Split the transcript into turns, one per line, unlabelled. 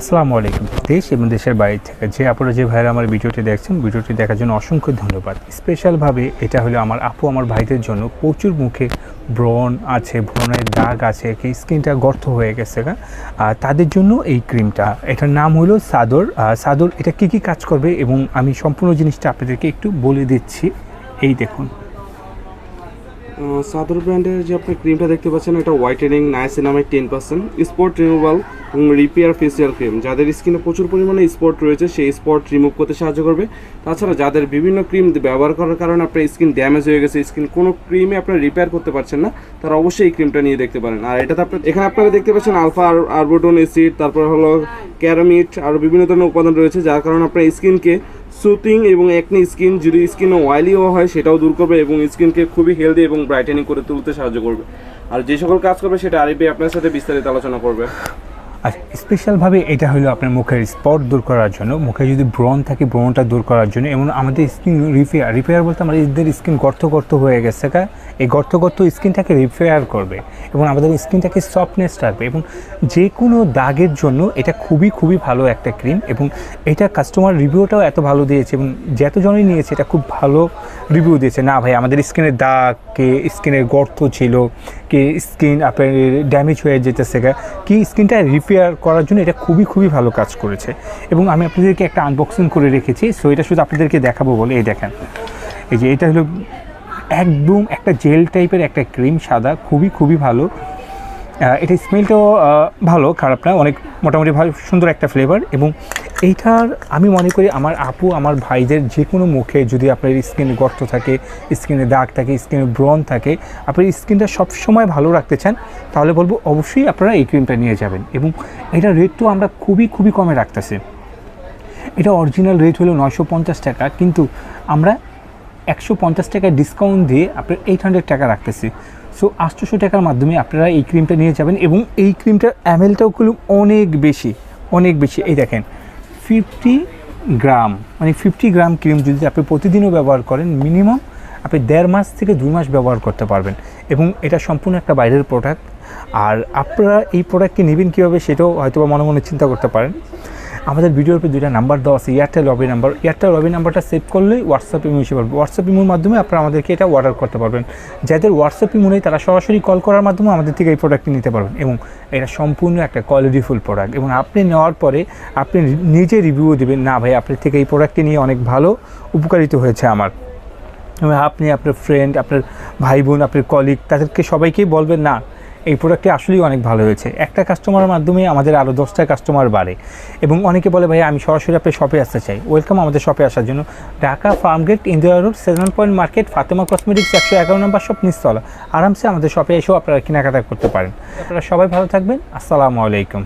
আসসালামু আলাইকুম। দেশ এবং দেশের বাইরে থেকে যে আপনারা যে ভাইরা আমার ভিডিওটি দেখছেন, ভিডিওটি দেখার জন্য অসংখ্য ধন্যবাদ। স্পেশালভাবে এটা হলো আমার আপু, আমার ভাইদের জন্য প্রচুর মুখে ব্রণ আছে, ব্রণের দাগ আছে, কি স্কিনটা গর্ত হয়ে গেছে গা আর তাদের জন্য এই ক্রিমটা। এটার নাম হলো সাদর। সাদর, এটা কি কি কাজ করবে? এবং আমি সম্পূর্ণ জিনিসটা আপনাদেরকে একটু বলে দিচ্ছি। এই দেখুন।
সাদর ব্র্যান্ডের যে আপনি ক্রিমটা দেখতে পাচ্ছেন, এটা whitening niacinamide ten percent spot removal এবং রিপেয়ার ফেসিয়াল ক্রিম যাদের স্কিনে প্রচুর পরিমাণে স্পট রয়েছে, সেই স্পট রিমুভ করতে সাহায্য করবে। তাছাড়া যাদের বিভিন্ন ক্রিম ব্যবহার করার কারণে আপনার স্কিন ড্যামেজ হয়ে গেছে স্কিন কোনো ক্রিমে আপনার রিপেয়ার করতে পারছেন না, তারা অবশ্যই এই ক্রিমটা নিয়ে দেখতে পারেন। আর এটাতে আপনার এখানে আপনারা দেখতে পাচ্ছেন আলফা আর আরবোটন অ্যাসিড তারপর হলো ক্যারামিট আরও বিভিন্ন ধরনের উপাদান রয়েছে, যার কারণে আপনার স্কিনকে সুতিং এবং একনি স্কিন যদি স্কিন অয়েলিও হয়, সেটাও দূর করবে এবং স্কিনকে খুবই হেলদি এবং ব্রাইটেনিং করে তুলতে সাহায্য করবে। আর যে সকল কাজ করবে, সেটা আরবি আপনার সাথে বিস্তারিত আলোচনা করবে।
আর স্পেশালভাবে এটা হলো আপনার মুখের স্পট দূর করার জন্য, মুখে যদি ব্রণ থাকে, ব্রণটা দূর করার জন্য, এবং আমাদের স্কিন রিপেয়ার রিপেয়ার বলতে আমাদের স্কিন গর্ত গর্ত হয়ে গেছে, কা? এই গর্ত গর্ত স্কিনটাকে রিপেয়ার করবে, এবং আমাদের স্কিনটাকে সফটনেস রাখবে, এবং যে কোনো দাগের জন্য এটা খুবই খুবই ভালো একটা ক্রিম, এবং এটা কাস্টমার রিভিউটাও এত ভালো দিয়েছে, এবং যতজনই নিয়েছে, এটা খুব ভালো রিভিউ দিয়েছে, না ভাই, আমাদের স্কিনের দাগ কে স্কিনের গর্ত ছিল, কি স্কিন আপনার ড্যামেজ হয়ে যেতেছে কি স্কিনটা রিপেয়ার করার জন্য এটা খুবই খুবই ভালো কাজ করেছে। এবং আমি আপনাদেরকে একটা আনবক্সিং করে রেখেছি সো এটা শুধু আপনাদেরকে দেখাবো বলে এই দেখেন। এই যে এটা হলো একদম একটা জেল টাইপের একটা ক্রিম সাদা, খুবই খুবই ভালো। এটা স্মেলটাও ভালো, খারাপ না, অনেক মোটামুটি ভালো, সুন্দর একটা ফ্লেভার এবং এইটার আমি মনে করি আমার আপু, আমার ভাইদের যে কোনো মুখে যদি আপনার স্কিনে গর্ত থাকে স্কিনে দাগ থাকে স্কিনে ব্রণ থাকে আপনার স্কিনটা সবসময় ভালো রাখতে চান, তাহলে বলব অবশ্যই আপনারা এই ক্রিমটা নিয়ে যাবেন এবং এটার রেটটাও আমরা খুবই খুবই কমে রাখতেছি। এটা অরিজিনাল রেট হলো নয়শো পঞ্চাশ টাকা, কিন্তু আমরা একশো পঞ্চাশ টাকা ডিসকাউন্ট দিয়ে আপনার এইট হান্ড্রেড টাকা রাখতেছি। সো আটশোশো টাকার মাধ্যমে আপনারা এই ক্রিমটা নিয়ে যাবেন এবং এই ক্রিমটার অ্যামেলটাও খুব অনেক বেশি অনেক বেশি। এই দেখেন ফিফটি গ্রাম মানে ফিফটি গ্রাম ক্রিম যদি আপনি প্রতিদিনও ব্যবহার করেন মিনিমাম আপনি দেড় মাস থেকে দুই মাস ব্যবহার করতে পারবেন। এবং এটা সম্পূর্ণ একটা বাইরের প্রোডাক্ট আর আপনারা এই প্রোডাক্টকে নেবেন কীভাবে সেটাও হয়তো মনে মনে চিন্তা করতে পারেন। আমাদের ভিডিওর উপর দুইটা নাম্বার দেওয়া আছে Airtel lobby number Airtel lobby নাম্বারটা সেভ করলেই হোয়াটসঅ্যাপ ইমো এসে পারবে হোয়াটসঅ্যাপ ইমোর মাধ্যমে আপনারা আমাদেরকে এটা অর্ডার করতে পারবেন। যাদের হোয়াটসঅ্যাপ ইমো নেই তারা সরাসরি কল করার মাধ্যমে আমাদের থেকে এই প্রোডাক্টটি নিতে পারবেন এবং এটা সম্পূর্ণ একটা কোয়ালিটিফুল প্রোডাক্ট এবং আপনি নেওয়ার পরে আপনি নিজে রিভিউ দেবেন, না ভাই, আপনার থেকে এই প্রোডাক্টটি নিয়ে অনেক ভালো উপকারিত হয়েছে আমার। আপনি, আপনার ফ্রেন্ড আপনার ভাই বোন আপনার কলিগ তাদেরকে সবাইকেই বলবেন, না এই প্রোডাক্টটি আসলেই অনেক ভালো হয়েছে। একটা কাস্টমারের মাধ্যমে আমাদের আরও দশটা কাস্টমার বাড়ে এবং অনেকে বলে ভাই আমি সরাসরি আপনার শপে আসতে চাই। ওয়েলকাম আমাদের শপে আসার জন্য। Dhaka Farmgate Indira road seven point market Fatema cosmetics একশো এগারো নম্বর শপ নিস্তলা আরামসে আমাদের শপে এসেও আপনারা কেনাকাটা করতে পারেন। আপনারা সবাই ভালো থাকবেন। আসসালামু আলাইকুম।